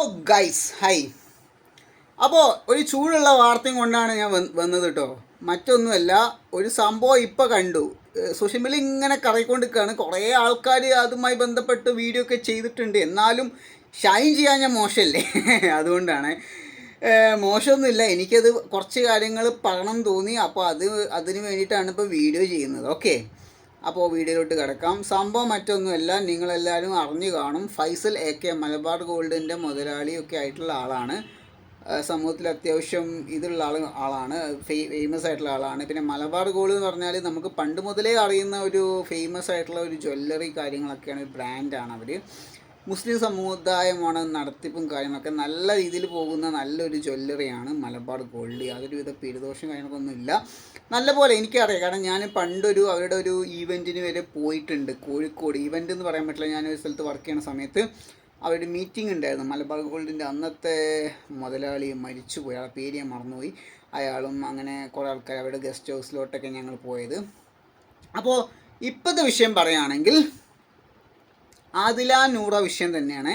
ഓ guys high. അപ്പോൾ ഒരു ചൂടുള്ള വാർത്തയും കൊണ്ടാണ് ഞാൻ വന്നത് കേട്ടോ മറ്റൊന്നുമല്ല ഒരു സംഭവം ഇപ്പോൾ കണ്ടു. സോഷ്യൽ മീഡിയ ഇങ്ങനെ കറങ്ങിക്കൊണ്ടിരിക്കുകയാണ്. കുറേ ആൾക്കാർ അതുമായി ബന്ധപ്പെട്ട് വീഡിയോ ഒക്കെ ചെയ്തിട്ടുണ്ട്. എന്നാലും ഷൈൻ ചെയ്യാൻ ഞാൻ മോശമല്ലേ? അതുകൊണ്ടാണ്. മോശമൊന്നുമില്ല. എനിക്കത് കുറച്ച് കാര്യങ്ങൾ പറയണം തോന്നി. അപ്പോൾ അത് അതിന് വേണ്ടിയിട്ടാണ് ഇപ്പോൾ വീഡിയോ ചെയ്യുന്നത്. ഓക്കെ അപ്പോൾ വീഡിയോയിലോട്ട് കിടക്കാം. സംഭവം മറ്റൊന്നുമല്ല നിങ്ങളെല്ലാവരും അറിഞ്ഞു കാണും. ഫൈസൽ എ കെ മലബാർ ഗോൾഡിന്റെ മുതലാളിയൊക്കെ ആയിട്ടുള്ള ആളാണ്. സമൂഹത്തിൽ അത്യാവശ്യം ഇതുള്ള ആൾ ആളാണ്. ഫേമസ് ആയിട്ടുള്ള ആളാണ്. പിന്നെ മലബാർ ഗോൾഡ് എന്ന് പറഞ്ഞാൽ നമുക്ക് പണ്ട് മുതലേ അറിയുന്ന ഒരു ഫേമസ് ആയിട്ടുള്ള ഒരു ജ്വല്ലറി കാര്യങ്ങളൊക്കെയാണ് ഒരു ബ്രാൻഡാണ് അവർ മുസ്ലിം സമുദായമാണ് നടത്തിപ്പും കാര്യങ്ങളൊക്കെ നല്ല രീതിയിൽ പോകുന്ന നല്ലൊരു ജ്വല്ലറിയാണ് മലബാർ ഗോൾഡ്. യാതൊരു വിധ പെരുദോഷം കാര്യങ്ങളൊന്നും ഇല്ല. നല്ലപോലെ എനിക്കറിയാം. കാരണം ഞാൻ പണ്ടൊരു അവരുടെ ഒരു ഈവെന്റിന് വരെ പോയിട്ടുണ്ട്. കോഴിക്കോട് ഈവെന്റ് എന്ന് പറയാൻ പറ്റില്ല. ഞാൻ ഒരു സ്ഥലത്ത് വർക്ക് ചെയ്യുന്ന സമയത്ത് അവരുടെ മീറ്റിംഗ് ഉണ്ടായിരുന്നു. മലബാർ ഗോൾഡിന്റെ അന്നത്തെ മുതലാളി മരിച്ചുപോയി. അയാളുടെ പേര് ഞാൻ മറന്നുപോയി. അയാളും അങ്ങനെ കുറേ ആൾക്കാർ അവരുടെ ഗസ്റ്റ് ഹൗസിലോട്ടൊക്കെ ഞങ്ങൾ പോയത്. അപ്പോൾ ഇപ്പോഴത്തെ വിഷയം പറയുകയാണെങ്കിൽ ആദില നൂറ വിഷയം തന്നെയാണ്.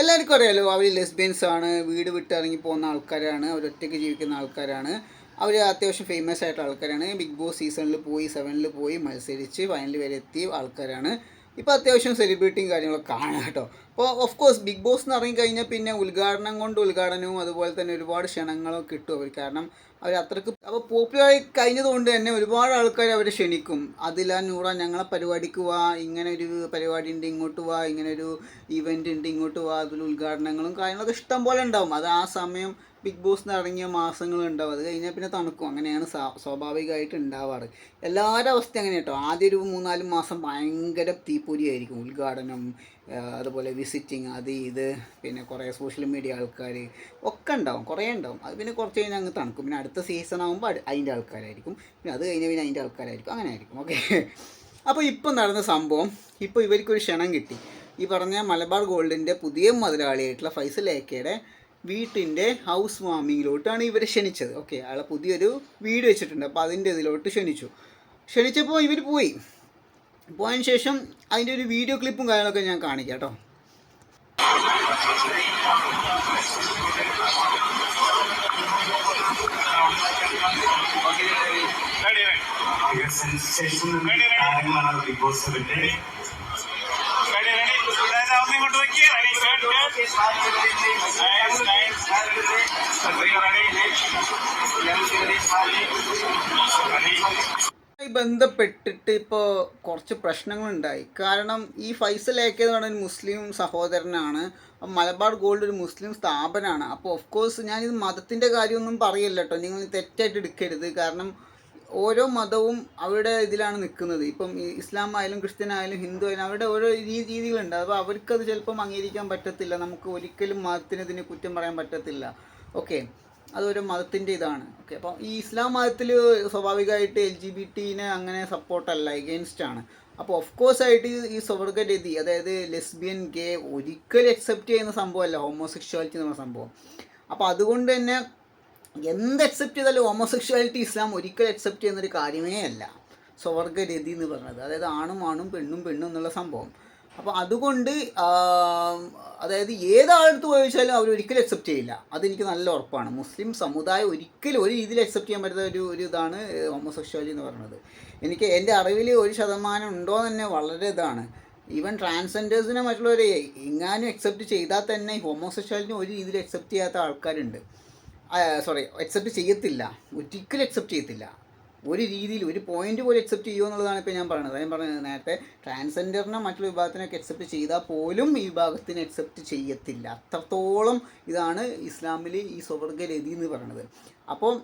എല്ലാവർക്കും അറിയാലോ അവർ ലെസ്ബിയൻസ് ആണ് വീട് വിട്ട് ഇറങ്ങി പോകുന്ന ആൾക്കാരാണ് അവർ ഒറ്റയ്ക്ക് ജീവിക്കുന്ന ആൾക്കാരാണ്. അവർ അത്യാവശ്യം ഫേമസ് ആയിട്ടുള്ള ആൾക്കാരാണ്. ബിഗ് ബോസ് സീസണിൽ പോയി സെവനിൽ പോയി മത്സരിച്ച് ഫൈനൽ വരെ എത്തിയ ആൾക്കാരാണ്. ഇപ്പോൾ അത്യാവശ്യം സെലിബ്രിറ്റിയും കാര്യങ്ങളൊക്കെ കാണാം കേട്ടോ. അപ്പോൾ ഓഫ് കോഴ്സ് ബിഗ് ബോസ് എന്ന് ഇറങ്ങിക്കഴിഞ്ഞാൽ പിന്നെ ഉദ്ഘാടനം കൊണ്ട് ഉദ്ഘാടനവും അതുപോലെ തന്നെ ഒരുപാട് ക്ഷണങ്ങളും കിട്ടും അവർ കാരണം അവർ അത്രയ്ക്ക് അപ്പോൾ പോപ്പുലറായി കഴിഞ്ഞതുകൊണ്ട് തന്നെ ഒരുപാട് ആൾക്കാർ അവരെ ക്ഷണിക്കും. അതില നൂറ ഞങ്ങളെ പരിപാടിക്ക് വാ ഇങ്ങനെ ഒരു പരിപാടി ഉണ്ട് ഇങ്ങോട്ട് വാ ഇങ്ങനെ ഒരു ഇവന്റ് ഉണ്ട് ഇങ്ങോട്ട് വാ അതിൽ ഉദ്ഘാടനങ്ങളും കാര്യങ്ങളൊക്കെ ഇഷ്ടം പോലെ ഉണ്ടാവും. അത് ആ സമയം ബിഗ് ബോസ് ഇറങ്ങിയ മാസങ്ങൾ ഉണ്ടാവും. അത് കഴിഞ്ഞാൽ പിന്നെ തണുക്കും. അങ്ങനെയാണ് സ്വാ- സ്വാഭാവികമായിട്ട് ഉണ്ടാവാറ്. എല്ലാവരുടെ അവസ്ഥ അങ്ങനെ കേട്ടോ. ആദ്യം ഒരു മൂന്നാൽ മാസം ഭയങ്കര തീപ്പൊരിയായിരിക്കും ഉദ്ഘാടനം അതുപോലെ വിസിറ്റിങ് അത് ഇത് പിന്നെ കുറേ സോഷ്യൽ മീഡിയ ആൾക്കാർ ഒക്കെ ഉണ്ടാവും. കുറേ ഉണ്ടാവും. അത് പിന്നെ കുറച്ച് കഴിഞ്ഞാൽ അങ്ങ് തണുക്കും. പിന്നെ അടുത്ത സീസൺ ആകുമ്പോൾ അതിന്റെ ആൾക്കാരായിരിക്കും. പിന്നെ അത് കഴിഞ്ഞാൽ പിന്നെ അതിന്റെ ആൾക്കാരായിരിക്കും. അങ്ങനെ ആയിരിക്കും. ഓക്കെ അപ്പോൾ ഇപ്പം നടന്ന സംഭവം ഇപ്പോൾ ഇവർക്കൊരു ക്ഷണം കിട്ടി. ഈ പറഞ്ഞ മലബാർ ഗോൾഡിന്റെ പുതിയ മുതലാളിയായിട്ടുള്ള ഫൈസൽ ഏക്കയുടെ വീട്ടിന്റെ ഹൗസ് വാമിങ്ങിലോട്ടാണ് ഇവരെ ക്ഷണിച്ചത് ഓക്കെ അയാളെ പുതിയൊരു വീട് വെച്ചിട്ടുണ്ട് അപ്പോൾ അതിന്റെ ഇതിലോട്ട് ക്ഷണിച്ചു ക്ഷണിച്ചപ്പോൾ ഇവർ പോയി പോയതിന് ശേഷം അതിന്റെ ഒരു വീഡിയോ ക്ലിപ്പും കാര്യങ്ങളൊക്കെ ഞാൻ കാണിക്കാം കേട്ടോ കാര്യങ്ങളാണ് ബിഗ് ബോസ് വിട്ട് ഇങ്ങോട്ട് വെക്കുക ായി ബന്ധപ്പെട്ടിട്ട് ഇപ്പോൾ കുറച്ച് പ്രശ്നങ്ങളുണ്ടായി. കാരണം ഈ ഫൈസൽ ഏക്കെ എന്ന് പറയുന്ന ഒരു മുസ്ലിം സഹോദരനാണ്. മലബാർ ഗോൾഡ് ഒരു മുസ്ലിം സ്ഥാപനമാണ് അപ്പോൾ ഓഫ് കോഴ്സ് ഞാനിത് മതത്തിന്റെ കാര്യമൊന്നും പറയില്ല കേട്ടോ. നിങ്ങൾ തെറ്റായിട്ട് എടുക്കരുത്. കാരണം ഓരോ മതവും അവരുടെ ഇതിലാണ് നിൽക്കുന്നത്. ഇപ്പം ഇസ്ലാം ആയാലും ക്രിസ്ത്യൻ ആയാലും ഹിന്ദു ആയാലും അവരുടെ ഓരോ രീതികളുണ്ട്. അപ്പോൾ അവർക്കത് ചിലപ്പം അംഗീകരിക്കാൻ പറ്റത്തില്ല. നമുക്ക് ഒരിക്കലും മതത്തിന് ഇതിന് കുറ്റം പറയാൻ പറ്റത്തില്ല. ഓക്കെ. അതൊരു മതത്തിന്റെ ഇതാണ്. ഓക്കെ. അപ്പം ഈ ഇസ്ലാം മതത്തിൽ സ്വാഭാവികമായിട്ട് എൽ ജി ബി ടീനെ അങ്ങനെ സപ്പോർട്ടല്ല എഗെയിൻസ്റ്റ് ആണ് അപ്പോൾ ഓഫ് കോഴ്സ് ആയിട്ട് ഈ- സ്വർഗരതി അതായത് ലെസ്ബിയൻ ഗേ ഒരിക്കലും അക്സെപ്റ്റ് ചെയ്യുന്ന സംഭവമല്ല ഹോമോസെക്ഷുവാലിറ്റി എന്ന് പറയുന്ന സംഭവം. അപ്പോൾ അതുകൊണ്ട് തന്നെ എന്ത് അക്സെപ്റ്റ് ചെയ്താലും ഹോമോസെക്ഷുവാലിറ്റി ഇസ്ലാം ഒരിക്കലും അക്സെപ്റ്റ് ചെയ്യുന്നൊരു കാര്യമേ അല്ല. സ്വർഗരതി എന്ന് പറഞ്ഞത്. അതായത് ആണും ആണും പെണ്ണും പെണ്ണും എന്നുള്ള സംഭവം. അപ്പോൾ അതുകൊണ്ട് അതായത് ഏതാളടുത്ത് ചോദിച്ചാലും അവർ ഒരിക്കലും അക്സെപ്റ്റ് ചെയ്യില്ല. അതെനിക്ക് നല്ല ഉറപ്പാണ്. മുസ്ലിം സമുദായം ഒരിക്കലും ഒരു രീതിയിൽ അക്സെപ്റ്റ് ചെയ്യാൻ പറ്റുന്ന ഒരു ഒരു ഇതാണ് ഹോമോസെക്ഷുവാലിറ്റി എന്ന് പറയുന്നത്. എനിക്ക് എന്റെ അറിവിൽ ഒരു ശതമാനം ഉണ്ടോ തന്നെ വളരെ ഇതാണ്. ഈവൻ ട്രാൻസ്ജെൻഡേഴ്സിനെ മറ്റുള്ളവരെ എങ്ങാനും അക്സെപ്റ്റ് ചെയ്താൽ തന്നെ ഹോമോസെക്ഷുവാലിറ്റിനെ ഒരു രീതിയിൽ അക്സെപ്റ്റ് ചെയ്യാത്ത ആൾക്കാരുണ്ട്. സോറി അക്സെപ്റ്റ് ചെയ്യത്തില്ല. ഒരിക്കലും അക്സെപ്റ്റ് ചെയ്യത്തില്ല. ഒരു രീതിയിൽ ഒരു പോയിന്റ് പോലും അക്സെപ്റ്റ് ചെയ്യുമോ എന്നുള്ളതാണ് ഇപ്പോൾ ഞാൻ പറയുന്നത് ഞാൻ പറഞ്ഞത് നേരത്തെ ട്രാൻസ്ജെൻഡറിനെ മറ്റുള്ള വിഭാഗത്തിനൊക്കെ അക്സെപ്റ്റ് ചെയ്താൽ പോലും ഈ വിഭാഗത്തിന് അക്സെപ്റ്റ് ചെയ്യത്തില്ല. അത്രത്തോളം ഇതാണ് ഇസ്ലാമിൽ ഈ സ്വർഗരതി എന്ന് പറയുന്നത് അപ്പോൾ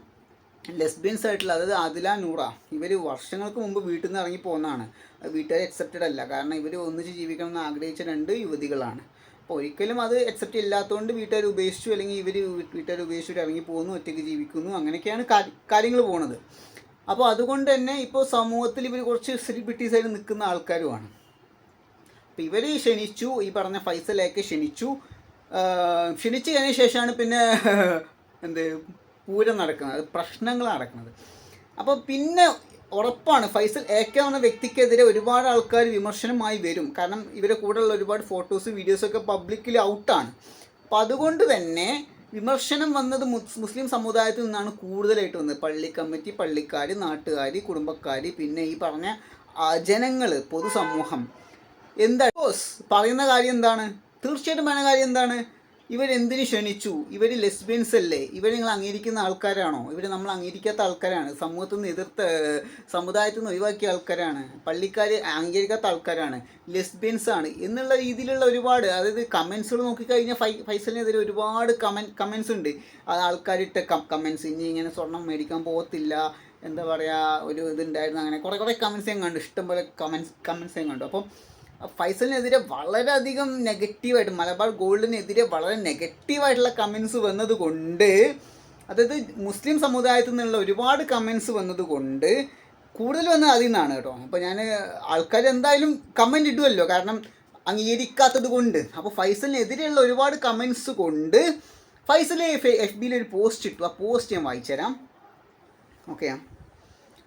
ലെസ്ബിയൻസ് ആയിട്ടുള്ള അതായത് ആദില നൂറ ഇവർ വർഷങ്ങൾക്ക് മുമ്പ് വീട്ടിൽ നിന്ന് ഇറങ്ങി പോകുന്നതാണ് വീട്ടുകാർ അക്സെപ്റ്റഡ് അല്ല. കാരണം ഇവർ ഒന്നിച്ച് ജീവിക്കണം എന്ന് ആഗ്രഹിച്ച രണ്ട് യുവതികളാണ്. അപ്പോൾ ഒരിക്കലും അത് അക്സെപ്റ്റ് ഇല്ലാത്തതുകൊണ്ട് വീട്ടുകാർ ഉപേക്ഷിച്ചു അല്ലെങ്കിൽ ഇവർ വീട്ടുകാർ ഉപേക്ഷിച്ചിട്ട് ഇറങ്ങി പോകുന്നു ഒറ്റയ്ക്ക് ജീവിക്കുന്നു അങ്ങനെയൊക്കെയാണ് കാര്യങ്ങൾ പോകുന്നത് അപ്പോൾ അതുകൊണ്ട് തന്നെ ഇപ്പോൾ സമൂഹത്തിൽ ഇവർ കുറച്ച് സെലിബ്രിറ്റീസ് ആയിട്ട് നിൽക്കുന്ന ആൾക്കാരുമാണ്. അപ്പോൾ ഇവർ ക്ഷണിച്ചു ഈ പറഞ്ഞ ഫൈസലേക്ക് ക്ഷണിച്ചു. ക്ഷണിച്ചു കഴിഞ്ഞ ശേഷമാണ് പിന്നെ എന്ത് പൂരം നടക്കുന്നത് പ്രശ്നങ്ങൾ നടക്കുന്നത്. അപ്പോൾ പിന്നെ ഉറപ്പാണ്. ഫൈസൽ എ കെ എന്ന വ്യക്തിക്കെതിരെ ഒരുപാട് ആൾക്കാർ വിമർശനമായി വരും. കാരണം ഇവരെ കൂടെയുള്ള ഒരുപാട് ഫോട്ടോസും വീഡിയോസും ഒക്കെ പബ്ലിക്കലി ഔട്ടാണ് അപ്പം അതുകൊണ്ട് തന്നെ വിമർശനം വന്നത് മുസ്ലിം സമുദായത്തിൽ നിന്നാണ് കൂടുതലായിട്ട് വന്നത്. പള്ളി കമ്മിറ്റി പള്ളിക്കാർ നാട്ടുകാർ കുടുംബക്കാർ പിന്നെ ഈ പറഞ്ഞ ജനങ്ങൾ പൊതുസമൂഹം. എന്താ? പറയുന്ന കാര്യം എന്താണ്? തീർച്ചയായിട്ടും പറയുന്ന കാര്യം എന്താണ്? ഇവരെന്തിനു ക്ഷണിച്ചു? ഇവർ ലെസ്ബിയൻസ് അല്ലേ? ഇവർ നിങ്ങൾ അംഗീകരിക്കുന്ന ആൾക്കാരാണോ? ഇവർ നമ്മൾ അംഗീകരിക്കാത്ത ആൾക്കാരാണ്. സമൂഹത്തിൽ നിന്ന് എതിർത്ത് സമുദായത്തിൽ നിന്ന് ഒഴിവാക്കിയ ആൾക്കാരാണ്. പള്ളിക്കാർ അംഗീകരിക്കാത്ത ആൾക്കാരാണ്. ലെസ്ബിയൻസ് ആണ്. എന്നുള്ള രീതിയിലുള്ള ഒരുപാട് അതായത് കമൻസുകൾ നോക്കിക്കഴിഞ്ഞാൽ ഫൈ ഫൈസലിനെതിരെ ഒരുപാട് കമൻ കമൻസ് ഉണ്ട്. അത് ആൾക്കാരിട്ട കമൻസ് ഇനി ഇങ്ങനെ സ്വർണം മേടിക്കാൻ പോകത്തില്ല. എന്താ പറയുക ഒരു ഇതുണ്ടായിരുന്നു. അങ്ങനെ കുറേ കുറേ കമൻസ് ഞാൻ കണ്ടു. ഇഷ്ടംപോലെ കമൻസ് കമൻസ് ഞാൻ കണ്ടു. അപ്പം ഫൈസലിനെതിരെ വളരെയധികം നെഗറ്റീവായിട്ട് മലബാർ ഗോൾഡിനെതിരെ വളരെ നെഗറ്റീവായിട്ടുള്ള കമൻസ് വന്നത് കൊണ്ട് അതായത് മുസ്ലിം സമുദായത്തിൽ നിന്നുള്ള ഒരുപാട് കമൻസ് വന്നത് കൊണ്ട് കൂടുതൽ വന്നത് അതിൽ നിന്നാണ് കേട്ടോ. അപ്പോൾ ഞാൻ ആൾക്കാർ എന്തായാലും കമന്റ് ഇടുമല്ലോ കാരണം അംഗീകരിക്കാത്തത് കൊണ്ട്. അപ്പോൾ ഫൈസലിനെതിരെയുള്ള ഒരുപാട് കമൻസ് കൊണ്ട് ഫൈസൽ എഫ് ബിയിൽ ഒരു പോസ്റ്റ് ഇട്ടു. ആ പോസ്റ്റ് ഞാൻ വായിച്ചു തരാം ഓക്കെ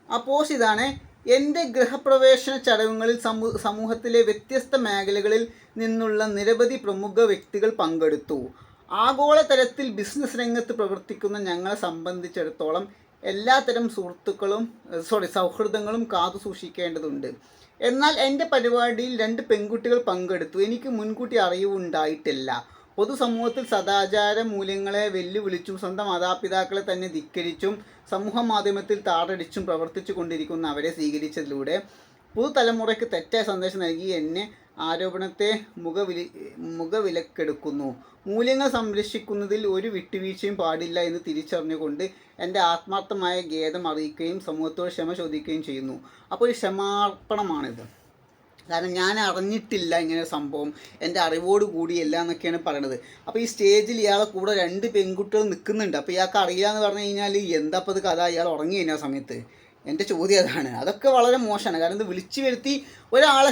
ആ പോസ്റ്റ് ഇതാണ് എന്റെ ഗൃഹപ്രവേശന ചടങ്ങുകളിൽ സമൂ സമൂഹത്തിലെ വ്യത്യസ്ത മേഖലകളിൽ നിന്നുള്ള നിരവധി പ്രമുഖ വ്യക്തികൾ പങ്കെടുത്തു. ആഗോളതലത്തിൽ ബിസിനസ് രംഗത്ത് പ്രവർത്തിക്കുന്ന ഞങ്ങളെ സംബന്ധിച്ചിടത്തോളം എല്ലാത്തരം സുഹൃത്തുക്കളും സോറി സൗഹൃദങ്ങളും കാത്തു സൂക്ഷിക്കേണ്ടതുണ്ട്. എന്നാൽ എന്റെ പരിപാടിയിൽ രണ്ട് പെൺകുട്ടികൾ പങ്കെടുത്തു. എനിക്ക് മുൻകൂട്ടി അറിവുണ്ടായിട്ടില്ല. പൊതുസമൂഹത്തിൽ സദാചാര മൂല്യങ്ങളെ വെല്ലുവിളിച്ചും സ്വന്തം മാതാപിതാക്കളെ തന്നെ ധിക്കരിച്ചും സമൂഹ മാധ്യമത്തിൽ താറടിച്ചും പ്രവർത്തിച്ചു കൊണ്ടിരിക്കുന്ന അവരെ സ്വീകരിച്ചതിലൂടെ പുതുതലമുറയ്ക്ക് തെറ്റായ സന്ദേശം നൽകി എന്നെ ആരോപണത്തെ മുഖവിലി മുഖവിലക്കെടുക്കുന്നു. മൂല്യങ്ങൾ സംരക്ഷിക്കുന്നതിൽ ഒരു വിട്ടുവീഴ്ചയും പാടില്ല എന്ന് തിരിച്ചറിഞ്ഞുകൊണ്ട് എന്റെ ആത്മാർത്ഥമായ ഖേദം അറിയിക്കുകയും സമൂഹത്തോട് ക്ഷമ ചോദിക്കുകയും ചെയ്യുന്നു. അപ്പോൾ ഒരു ക്ഷമാർപ്പണമാണിത്. കാരണം ഞാൻ അറിഞ്ഞിട്ടില്ല ഇങ്ങനെ സംഭവം. എന്റെ അറിവോട് കൂടിയല്ല എന്നൊക്കെയാണ് പറയണത്. അപ്പോൾ ഈ സ്റ്റേജിൽ ഇയാളെ കൂടെ രണ്ട് പെൺകുട്ടികൾ നിൽക്കുന്നുണ്ട്. അപ്പോൾ ഇയാൾക്ക് അറിയില്ല എന്ന് പറഞ്ഞു കഴിഞ്ഞാൽ എന്താ അപ്പോൾ ഇത് കഥ? ഇയാൾ ഉറങ്ങി കഴിഞ്ഞ സമയത്ത്. എന്റെ ചോദ്യം അതാണ്. അതൊക്കെ വളരെ മോശമാണ്. കാരണം ഇത് വിളിച്ചു വരുത്തി ഒരാളെ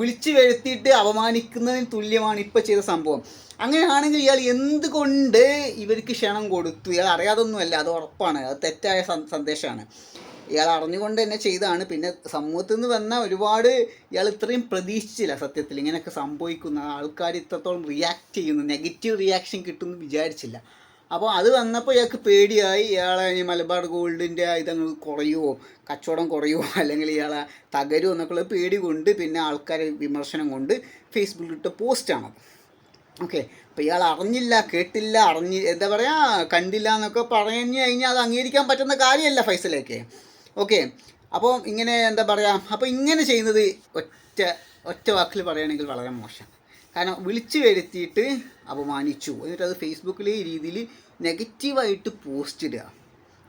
വിളിച്ചു വരുത്തിയിട്ട് അപമാനിക്കുന്നതിന് തുല്യമാണ് ഇപ്പോൾ ചെയ്ത സംഭവം. അങ്ങനെയാണെങ്കിൽ ഇയാൾ എന്തുകൊണ്ട് ഇവർക്ക് ക്ഷണം കൊടുത്തു? ഇയാൾ അറിയാതൊന്നുമല്ല. അത് ഉറപ്പാണ്. അത് തെറ്റായ സന്ദേശമാണ്. ഇയാൾ അറിഞ്ഞുകൊണ്ട് തന്നെ ചെയ്താണ് പിന്നെ സമൂഹത്തിൽ നിന്ന് വന്ന ഒരുപാട് ഇയാൾ ഇത്രയും പ്രതീക്ഷിച്ചില്ല സത്യത്തിൽ. ഇങ്ങനെയൊക്കെ സംഭവിക്കുന്ന ആൾക്കാർ ഇത്രത്തോളം റിയാക്ട് ചെയ്യുന്നു. നെഗറ്റീവ് റിയാക്ഷൻ കിട്ടുമെന്ന് വിചാരിച്ചില്ല. അപ്പോൾ അത് വന്നപ്പോൾ ഇയാൾക്ക് പേടിയായി. ഇയാളെ ഈ മലബാർ ഗോൾഡിന്റെ ഇതങ്ങ് കുറയുമോ കച്ചവടം കുറയുമോ അല്ലെങ്കിൽ ഇയാളെ തകരുമോ എന്നൊക്കെയുള്ള പേടി കൊണ്ട് പിന്നെ ആൾക്കാരെ വിമർശനം കൊണ്ട് ഫേസ്ബുക്കിൽ ഇട്ട പോസ്റ്റാണത് ഓക്കെ അപ്പോൾ ഇയാൾ അറിഞ്ഞില്ല കേട്ടില്ല അറിഞ്ഞി എന്താ പറയുക കണ്ടില്ല എന്നൊക്കെ പറഞ്ഞു കഴിഞ്ഞാൽ അത് അംഗീകരിക്കാൻ പറ്റുന്ന കാര്യമല്ല ഫൈസലേക്ക്. ഓക്കെ. അപ്പോൾ ഇങ്ങനെ എന്താ പറയുക അപ്പോൾ ഇങ്ങനെ ചെയ്യുന്നത് ഒറ്റ ഒറ്റ വാക്കിൽ പറയുകയാണെങ്കിൽ വളരെ മോശം. കാരണം വിളിച്ചു വരുത്തിയിട്ട് അപമാനിച്ചു. എന്നിട്ട് അത് ഫേസ്ബുക്കിൽ ഈ രീതിയിൽ നെഗറ്റീവായിട്ട് പോസ്റ്റ് ഇടുക.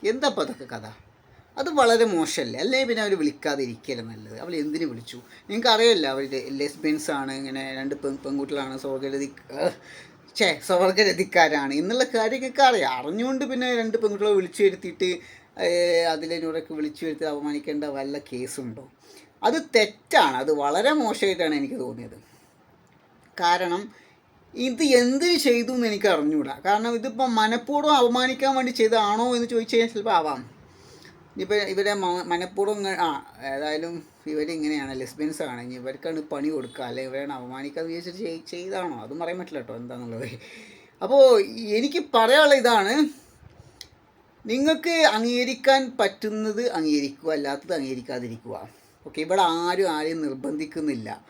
എന്താ അപ്പോൾ അതൊക്കെ കഥ? അത് വളരെ മോശമല്ലേ? അല്ലേ പിന്നെ അവർ വിളിക്കാതെ ഇരിക്കല്ലേ നല്ലത്? അവൾ എന്തിനു വിളിച്ചു? നിങ്ങൾക്ക് അറിയില്ല അവരുടെ ലെസ്ബിയൻസ് ആണ് ഇങ്ങനെ രണ്ട് പെൺ പെൺകുട്ടികളാണ് സ്വർഗരതി ഛേ സ്വർഗരതിക്കാരാണ് എന്നുള്ള കാര്യമൊക്കെ അറിയാം. അറിഞ്ഞുകൊണ്ട് പിന്നെ രണ്ട് പെൺകുട്ടികളെ വിളിച്ചു വരുത്തിയിട്ട് അതിലൂടെയൊക്കെ വിളിച്ചു വരുത്തി അപമാനിക്കേണ്ട വല്ല കേസുണ്ടോ? അത് തെറ്റാണ്. അത് വളരെ മോശമായിട്ടാണ് എനിക്ക് തോന്നിയത്. കാരണം ഇത് എന്തിന് ചെയ്തു എന്ന് എനിക്ക് അറിഞ്ഞുകൂടാ കാരണം ഇതിപ്പോൾ മനഃപൂർവം അപമാനിക്കാൻ വേണ്ടി ചെയ്തതാണോ എന്ന് ചോദിച്ചു കഴിഞ്ഞാൽ ചിലപ്പോൾ ആവാം. ഇനിയിപ്പോൾ ഇവരെ മനഃപൂർവം ആ ഏതായാലും ഇവരിങ്ങനെയാണ് ലെസ്ബിയൻസ് ആണ് ഇനി ഇവർക്കാണ് പണി കൊടുക്കുക. അല്ലെങ്കിൽ ഇവരാണ് അപമാനിക്കാന്ന് വിചാരിച്ചിട്ട് ചെയ്താണോ? അതും പറയാൻ പറ്റില്ല കേട്ടോ എന്താണെന്നുള്ളത് അപ്പോൾ എനിക്ക് പറയാനുള്ള ഇതാണ് നിങ്ങൾക്ക് അംഗീകരിക്കാൻ പറ്റുന്നത് അംഗീകരിക്കുക അല്ലാത്തത് അംഗീകരിക്കാതിരിക്കുക. ഓക്കെ ഇവിടെ ആരും ആരെയും നിർബന്ധിക്കുന്നില്ല.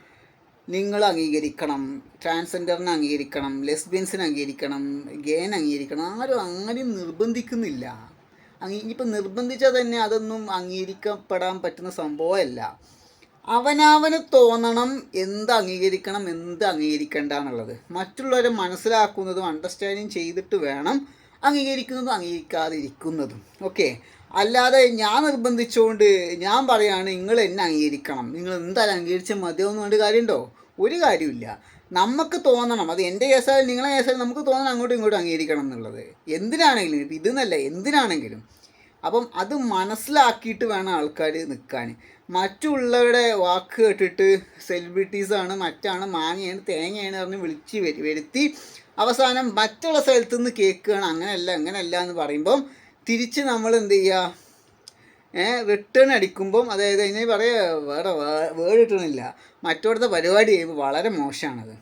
നിങ്ങൾ അംഗീകരിക്കണം ട്രാൻസ്ജെൻഡറിനെ അംഗീകരിക്കണം ലെസ്ബിയൻസിനെ അംഗീകരിക്കണം ഗേനെ അംഗീകരിക്കണം ആരും അങ്ങനെ നിർബന്ധിക്കുന്നില്ല. അങ്ങ് ഇനിയിപ്പോൾ നിർബന്ധിച്ചാൽ തന്നെ അതൊന്നും അംഗീകരിക്കപ്പെടാൻ പറ്റുന്ന സംഭവമല്ല. അവനവന് തോന്നണം എന്ത് അംഗീകരിക്കണം എന്ത് അംഗീകരിക്കേണ്ട എന്നുള്ളത്. മറ്റുള്ളവരെ മനസ്സിലാക്കുന്നതും അണ്ടർസ്റ്റാൻഡിങ് ചെയ്തിട്ട് വേണം അംഗീകരിക്കുന്നതും അംഗീകരിക്കാതിരിക്കുന്നതും. ഓക്കെ അല്ലാതെ ഞാൻ നിർബന്ധിച്ചുകൊണ്ട് ഞാൻ പറയുകയാണ് നിങ്ങൾ എന്നെ അംഗീകരിക്കണം. നിങ്ങൾ എന്തായാലും അംഗീകരിച്ചാൽ മതിയാവുന്ന കൊണ്ട് കാര്യമുണ്ടോ ഒരു കാര്യമില്ല നമുക്ക് തോന്നണം. അത് എന്റെ കേസായാലും നിങ്ങളെ കേസായാലും നമുക്ക് തോന്നണം അങ്ങോട്ടും ഇങ്ങോട്ടും അംഗീകരിക്കണം എന്നുള്ളത്. എന്തിനാണെങ്കിലും ഇപ്പം ഇതെന്നല്ല എന്തിനാണെങ്കിലും. അപ്പം അത് മനസ്സിലാക്കിയിട്ട് വേണം ആൾക്കാർ നിൽക്കാൻ മറ്റുള്ളവരുടെ വാക്ക് കേട്ടിട്ട് സെലിബ്രിറ്റീസാണ് മറ്റാണ് മാങ്ങയാണ് തേങ്ങയാണ് പറഞ്ഞ് വിളിച്ച് വരു- വരുത്തി അവസാനം മറ്റുള്ള സ്ഥലത്തു നിന്ന് കേൾക്കുകയാണ്. അങ്ങനെയല്ല അങ്ങനെയല്ല എന്ന് പറയുമ്പം തിരിച്ച് നമ്മൾ എന്ത് ചെയ്യുക റിട്ടേൺ അടിക്കുമ്പം അതായത് ഇനി പറയാ വേറെ വേർഡ് കിട്ടണില്ല. മറ്റോടത്തെ പരിപാടി ചെയ്യുമ്പോൾ വളരെ മോശമാണത്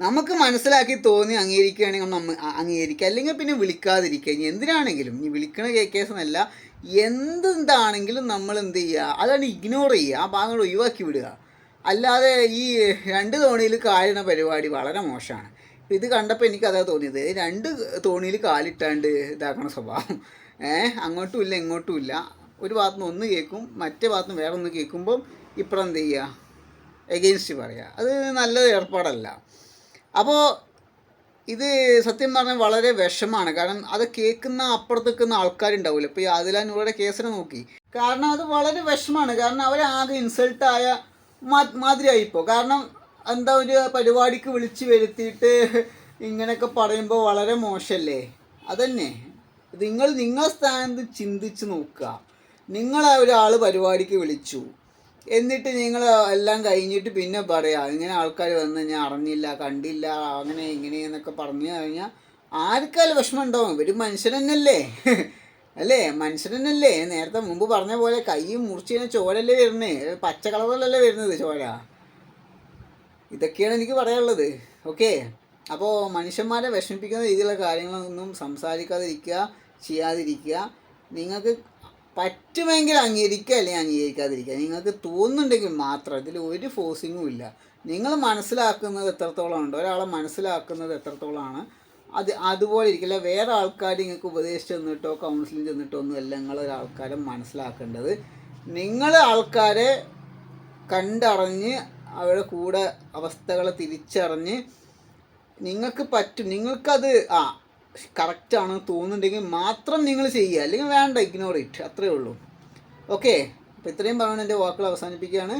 നമുക്ക് മനസ്സിലാക്കി തോന്നി അംഗീകരിക്കുകയാണെങ്കിൽ നമ്മൾ അംഗീകരിക്കുക. അല്ലെങ്കിൽ പിന്നെ വിളിക്കാതിരിക്കുക. ഇനി എന്തിനാണെങ്കിലും ഇനി വിളിക്കണ കേസ് എന്നല്ല എന്തെന്താണെങ്കിലും നമ്മൾ എന്ത് ചെയ്യുക? അതാണ് ഇഗ്നോർ ചെയ്യുക. ആ ഭാഗങ്ങൾ ഒഴിവാക്കി വിടുക. അല്ലാതെ ഈ രണ്ട് തോണിയിൽ കാലിടുന്ന പരിപാടി വളരെ മോശമാണ്. ഇത് കണ്ടപ്പോൾ എനിക്ക് അതാ തോന്നിയത്. രണ്ട് തോണിയിൽ കാലിട്ടാണ്ട് ഇതാക്കണ സ്വഭാവം. ഏഹ് അങ്ങോട്ടും ഇല്ല ഇങ്ങോട്ടും ഇല്ല. ഒരു ഭാഗത്തുനിന്ന് ഒന്ന് കേൾക്കും മറ്റേ ഭാഗത്തുനിന്ന് വേറെ ഒന്ന് കേൾക്കുമ്പം ഇപ്പുറം എന്ത് ചെയ്യുക? എഗെയിൻസ്റ്റ് പറയുക. അത് നല്ലൊരു ഏർപ്പാടല്ല. അപ്പോൾ ഇത് സത്യം പറഞ്ഞാൽ വളരെ വിഷമാണ്. കാരണം അത് കേൾക്കുന്ന അപ്പുറത്ത് നിൽക്കുന്ന ആൾക്കാരുണ്ടാവില്ല ഇപ്പോൾ ഈ ആദില കേസിനെ നോക്കി. കാരണം അത് വളരെ വിഷമാണ്. കാരണം അവരാകെ ഇൻസൾട്ടായ മാതിരിയായിപ്പോൾ കാരണം എന്താ ഒരു പരിപാടിക്ക് വിളിച്ച് വരുത്തിയിട്ട് ഇങ്ങനെയൊക്കെ പറയുമ്പോൾ വളരെ മോശമല്ലേ അതന്നെ. നിങ്ങൾ നിങ്ങളെ സ്ഥാനത്ത് ചിന്തിച്ച് നോക്കുക. നിങ്ങളെ ഒരാൾ പരിപാടിക്ക് വിളിച്ചു. എന്നിട്ട് നിങ്ങൾ എല്ലാം കഴിഞ്ഞിട്ട് പിന്നെ പറയാം ഇങ്ങനെ ആൾക്കാർ വന്ന് ഞാൻ അറിഞ്ഞില്ല കണ്ടില്ല അങ്ങനെ ഇങ്ങനെ എന്നൊക്കെ പറഞ്ഞു കഴിഞ്ഞാൽ ആർക്കാലും വിഷമം ഉണ്ടാവും ഇവർ മനുഷ്യനെന്നല്ലേ അല്ലേ? മനുഷ്യനെന്നല്ലേ നേരത്തെ മുമ്പ് പറഞ്ഞ പോലെ കൈയും മുറിച്ച് ചോരല്ലേ വരുന്നേ? പച്ച കളറിലല്ലേ വരുന്നത് ചോര? ഇതൊക്കെയാണ് എനിക്ക് പറയാനുള്ളത്. ഓക്കെ? അപ്പോൾ മനുഷ്യന്മാരെ വിഷമിപ്പിക്കുന്ന രീതിയിലുള്ള കാര്യങ്ങളൊന്നും സംസാരിക്കാതിരിക്കുക ചെയ്യാതിരിക്കുക. നിങ്ങൾക്ക് പറ്റുമെങ്കിൽ അംഗീകരിക്കുക അല്ലെങ്കിൽ അംഗീകരിക്കാതിരിക്കുക. നിങ്ങൾക്ക് തോന്നുന്നുണ്ടെങ്കിൽ മാത്രം ഇതിൽ ഒരു ഫോഴ്സിങ്ങും ഇല്ല. നിങ്ങൾ മനസ്സിലാക്കുന്നത് എത്രത്തോളം ഉണ്ട്? ഒരാളെ മനസ്സിലാക്കുന്നത് എത്രത്തോളമാണ്? അത് അതുപോലെ ഇരിക്കില്ല. വേറെ ആൾക്കാർ നിങ്ങൾക്ക് ഉപദേശിച്ച് തന്നിട്ടോ കൗൺസിലിംഗ് ചെന്നിട്ടോ ഒന്നുമല്ല നിങ്ങളൊരാൾക്കാരെ മനസ്സിലാക്കേണ്ടത്. നിങ്ങൾ ആൾക്കാരെ കണ്ടറിഞ്ഞ് അവരുടെ കൂടെ അവസ്ഥകളെ തിരിച്ചറിഞ്ഞ് നിങ്ങൾക്ക് പറ്റും. നിങ്ങൾക്കത് ആ കറക്റ്റാണ് തോന്നുന്നുണ്ടെങ്കിൽ മാത്രം നിങ്ങൾ ചെയ്യുക. അല്ലെങ്കിൽ വേണ്ട ഇഗ്നോർ ഇറ്റ് അത്രയേ ഉള്ളൂ. ഓക്കെ അപ്പോൾ ഇത്രയും പറയുന്നത് എന്റെ വാക്കുകൾ അവസാനിപ്പിക്കുകയാണ്.